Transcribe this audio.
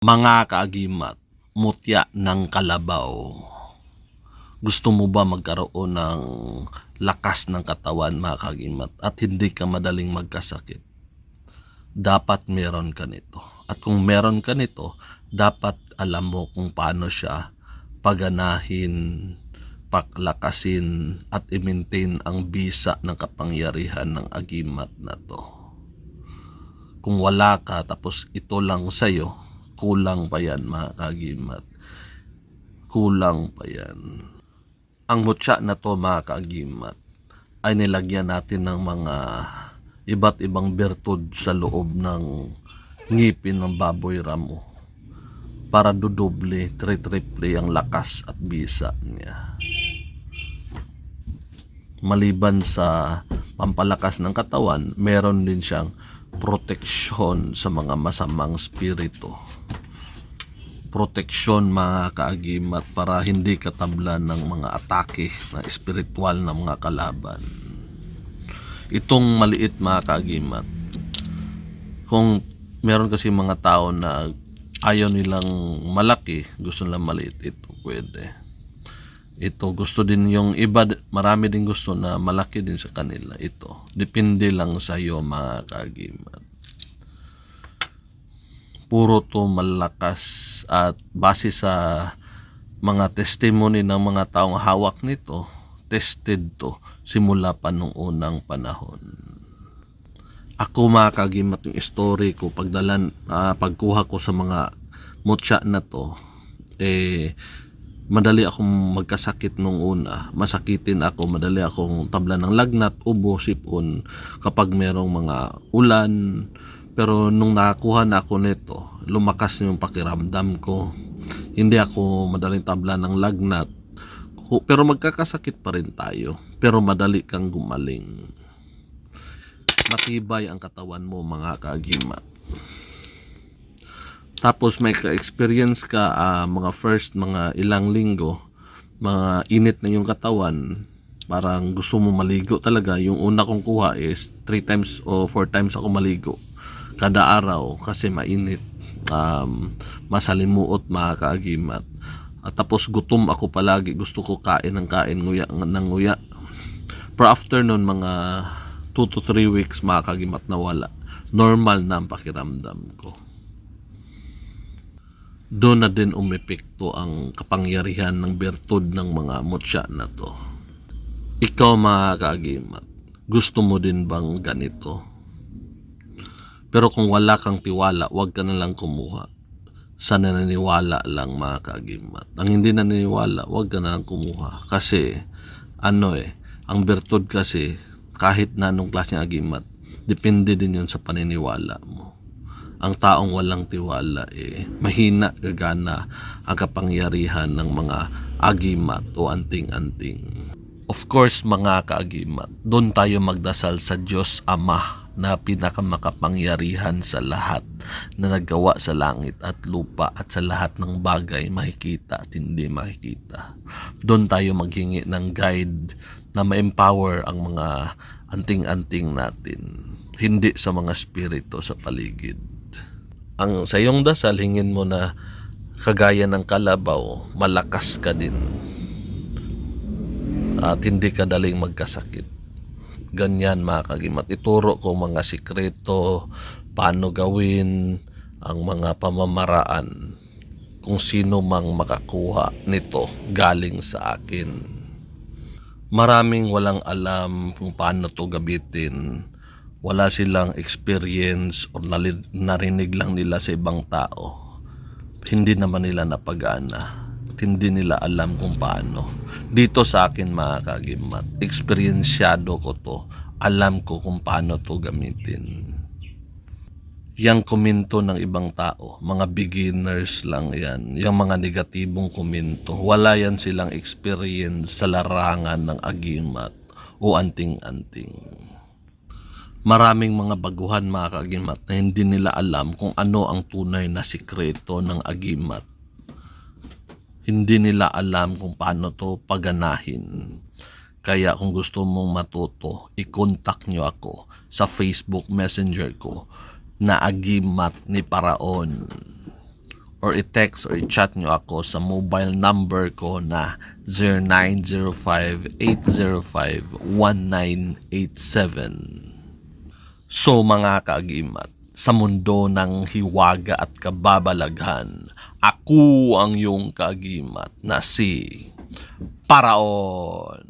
Mga kaagimat, mutya ng kalabaw. Gusto mo ba magkaroon ng lakas ng katawan mga kaagimat at hindi ka madaling magkasakit? Dapat meron ka nito. At kung meron ka nito, dapat alam mo kung paano siya paganahin, paklakasin at i-maintain ang bisa ng kapangyarihan ng agimat na to kung wala ka tapos ito lang sa'yo, kulang pa yan mga kagimat. Kulang pa yan. Ang mutya na to mga kagimat ay nilagyan natin ng mga iba't ibang bertud sa loob ng ngipin ng baboy ramo para dudoble, tritriple ang lakas at bisa niya. Maliban sa pampalakas ng katawan, meron din siyang proteksyon sa mga masamang spirito. Proteksyon mga kaagimat para hindi katablan ng mga atake na espiritual na mga kalaban. Itong maliit mga kaagimat, kung meron kasi mga tao na ayaw nilang malaki, gusto nilang maliit, ito pwede. Ito gusto din yung iba, marami din gusto na malaki din sa kanila. Ito, depende lang sa iyo mga kagimat. Puro to malakas at base sa mga testimony ng mga taong hawak nito, tested to simula pa nung unang panahon. Ako mga kagimat yung story ko pagdalan ah, pagkuha ko sa mga mutya na to eh madali akong magkasakit nung una. Masakitin ako, madali akong tabla ng lagnat, ubo, sipon kapag merong mga ulan. Pero nung nakakuha na ako nito, lumakas yung pakiramdam ko. Hindi ako madaling tabla ng lagnat. Pero magkakasakit pa rin tayo. Pero madali kang gumaling. Matibay ang katawan mo mga kagimat. Tapos may ka-experience ka ah, mga first mga ilang linggo, mga init na yung katawan, parang gusto mo maligo talaga. Yung una kong kuha is 3 times o 4 times ako maligo kada araw kasi mainit. Um, masalimuot mga kaagimat. At tapos gutom ako palagi, gusto ko kain ng kain, nguya ng nguya. Pero after nun, mga 2 to 3 weeks mga kagimat na wala. Normal na ang pakiramdam ko doon na din umepekto ang kapangyarihan ng bertud ng mga mutya na to. Ikaw mga kaagimat, gusto mo din bang ganito? Pero kung wala kang tiwala, huwag ka na lang kumuha. Sa naniniwala lang mga kaagimat. Ang hindi naniniwala, huwag ka na lang kumuha. Kasi, ano eh, ang bertud kasi, kahit na anong klaseng agimat, depende din yun sa paniniwala mo ang taong walang tiwala eh mahina gagana ang kapangyarihan ng mga agimat o anting-anting. Of course mga kaagimat, doon tayo magdasal sa Diyos Ama na pinakamakapangyarihan sa lahat na naggawa sa langit at lupa at sa lahat ng bagay makikita at hindi makikita. Doon tayo maghingi ng guide na ma-empower ang mga anting-anting natin, hindi sa mga spirito sa paligid ang sa iyong dasal hingin mo na kagaya ng kalabaw, malakas ka din. At hindi ka daling magkasakit. Ganyan mga kagimat. Ituro ko mga sikreto, paano gawin, ang mga pamamaraan kung sino mang makakuha nito galing sa akin. Maraming walang alam kung paano to gabitin wala silang experience nali- narinig lang nila sa ibang tao, hindi naman nila napagana. Hindi nila alam kung paano. Dito sa akin mga kagimat, eksperyensyado ko to. Alam ko kung paano to gamitin. Yang komento ng ibang tao, mga beginners lang yan. Yung mga negatibong komento, wala yan silang experience sa larangan ng agimat o anting-anting maraming mga baguhan mga kaagimat na hindi nila alam kung ano ang tunay na sikreto ng agimat. Hindi nila alam kung paano to paganahin. Kaya kung gusto mong matuto, i-contact nyo ako sa Facebook Messenger ko na agimat ni Paraon or i-text or i-chat nyo ako sa mobile number ko na 0905-805-1987. So mga kaagimat, sa mundo ng hiwaga at kababalaghan, ako ang iyong kaagimat na si Paraon.